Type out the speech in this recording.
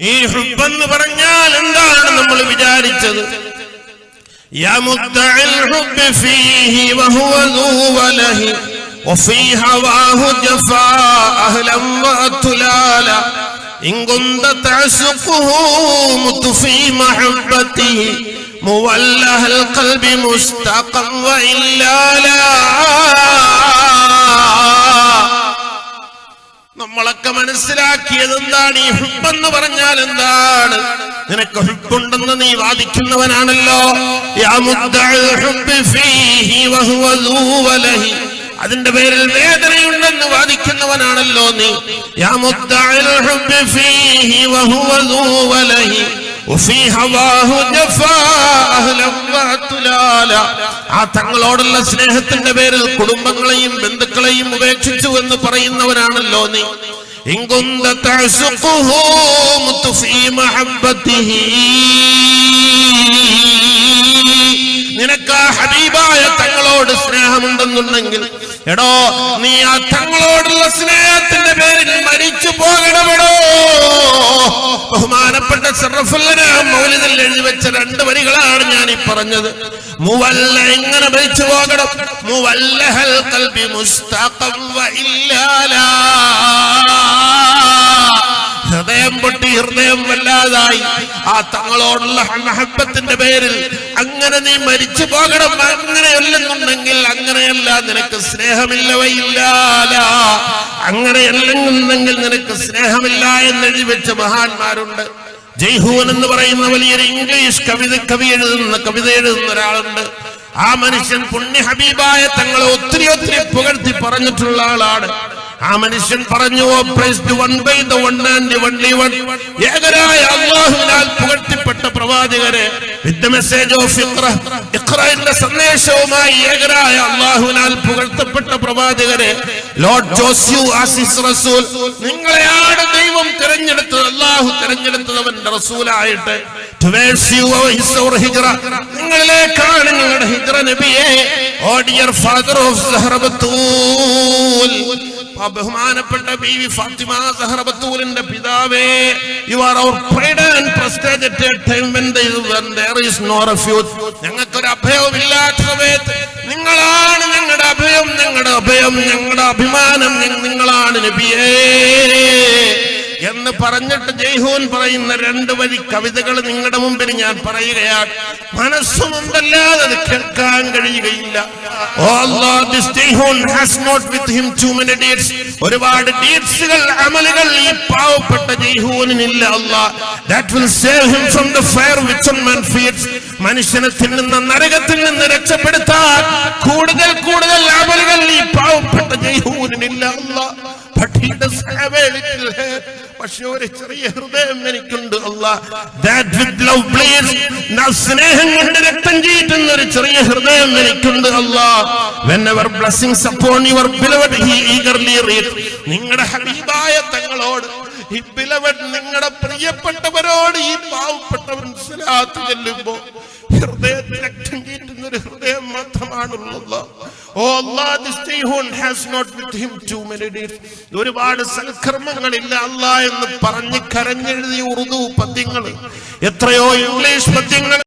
ഈ ഹുബെന്ന് പറഞ്ഞാൽ എന്താണ് നമ്മൾ വിചാരിച്ചത്? മുവല്ലഹൽ ഖൽബി മുസ്തഖം വഇല്ലാലാ നമ്മളൊക്കെ മനസ്സിലാക്കിയത് എന്താണ് ഈ ഹുബെന്ന് പറഞ്ഞാൽ എന്താണ്? നിനക്ക് ഹുബുണ്ടെന്ന് നീ വാദിക്കുന്നവനാണല്ലോ. അതിന്റെ പേരിൽ വേദനയുണ്ടെന്ന് വാദിക്കുന്നവനാണല്ലോ നീ. യാ ആ തങ്ങളോടുള്ള സ്നേഹത്തിന്റെ പേരിൽ കുടുംബങ്ങളെയും ബന്ധുക്കളെയും ഉപേക്ഷിച്ചു എന്ന് പറയുന്നവരാണല്ലോ നീ. ഇങ്കുന്ത നിനക്ക് ആ ഹബീബായ തങ്ങളോട് സ്നേഹമുണ്ടെന്നുണ്ടെങ്കിൽ എടോ നീ ആ തങ്ങളോടുള്ള സ്നേഹം ബഹുമാനപ്പെട്ട മൗലിദിൽ എഴുതി വെച്ച രണ്ട് വരികളാണ് ഞാൻ ഈ പറഞ്ഞത്. മുവല്ല എങ്ങനെ മരിച്ചു പോകണം? മുവല്ലഹൽ കൽബി മുസ്തഖം ഇല്ലാലാ. ഹൃദയം പൊട്ടി ഹൃദയം വല്ലാതായി. ആ തങ്ങളോടുള്ള മഹബത്തിന്റെ പേരിൽ അങ്ങനെ നീ മരിച്ചു പോകണം അങ്ങനെയല്ലെന്നുണ്ടെങ്കിൽ അങ്ങനെയല്ല നിനക്ക് സ്നേഹമില്ലവയില്ല അങ്ങനെയല്ലെന്നുണ്ടെങ്കിൽ നിനക്ക് സ്നേഹമില്ല എന്നെഴുതി വെച്ച മഹാന്മാരുണ്ട്. ജയ്ഹൂൻ എന്ന് പറയുന്ന വലിയൊരു ഇംഗ്ലീഷ് കവിത കവി എഴുതുന്ന കവിത എഴുതുന്ന ഒരാളുണ്ട് ആ മനുഷ്യൻ പുണ്യ ഹബീബായ തങ്ങളെ ഒത്തിരി ഒത്തിരി പുകഴ്ത്തി പറഞ്ഞിട്ടുള്ള ആളാണ് ആ മനുഷ്യൻ പറഞ്ഞു ഓ one." ഏകരായ അള്ളാഹുവിനാൽ പുകഴ്ത്തിപ്പെട്ട പ്രവാചകരെ വിത്ത് മെസ്സേജ് ഓഫ് ഇഖ്റ ഇഖ്റയുടെ സന്ദേശവുമായി ഏകരായ അള്ളാഹുവിനാൽ പുകഴ്ത്തപ്പെട്ട പ്രവാചകരെ ലോർഡ് ജോസ്യു ആസിസ് റസൂൽ തിരഞ്ഞെടുത്തത് അള്ളാഹു തിരഞ്ഞെടുത്തത് അവന്റെ റസൂലായിട്ട്. നിങ്ങളിലേക്കാണ് നിങ്ങളുടെ ഹിജ്റ നബിയെ O dear dear father of സഹറബത്തൂൽ ബഹുമാനപ്പെട്ട ബീവി ഫാത്തിമ സഹറബത്തൂലിന്റെ പിതാവേ you are our pride and prestige at a time സമയത്ത് നിങ്ങളാണ് എന്ന് പറഞ്ഞിട്ട് ജയ്ഹൂൻ പറയുന്ന രണ്ട് വരി കവിതകൾ നിങ്ങളുടെ മുമ്പിൽ ഞാൻ പറയുകയാണ്. മനസ്സുമുണ്ടല്ലാതെ അത് കേൾക്കാൻ കഴിയുകയില്ല. ഒരുപാട് ഡീഡ്സുകൾ അമലുകൾ ഈ പാവപ്പെട്ട ജയ്ഹൂനില്ല മനുഷ്യനെ തിന്നുന്ന നരകത്തിൽ നിന്ന് രക്ഷപ്പെടുത്താൻ കൂടുതൽ കൂടുതൽ അമലുകൾ ഈ പാവപ്പെട്ട ജയ്ഹൂനില്ല അല്ലാ But he. പക്ഷെ ഒരു ചെറിയ ഹൃദയം എനിക്കുണ്ട് സ്നേഹം കൊണ്ട് രക്തം ചീറ്റുന്ന ഒരു ചെറിയ ഹൃദയം എനിക്കുണ്ട്. നിങ്ങളുടെ ഹബീബായ തങ്ങളോട് ഈ നിങ്ങളുടെ പ്രിയപ്പെട്ടവരോട് ഈ പാവപ്പെട്ടവൻ ചെല്ലുമ്പോ ഹൃദയത്തിൽ രക്തം ചീറ്റുന്ന ഒരു ഹൃദയം മാത്രമാണുള്ളത് O Allah this has not with him too many deeds ഒരുപാട് സൽക്കർമ്മങ്ങളില്ല അല്ലാ എന്ന് പറഞ്ഞ് കരഞ്ഞെഴുതിയ ഉറുദു പദ്യങ്ങൾ എത്രയോ ഇംഗ്ലീഷ് പദ്യങ്ങൾ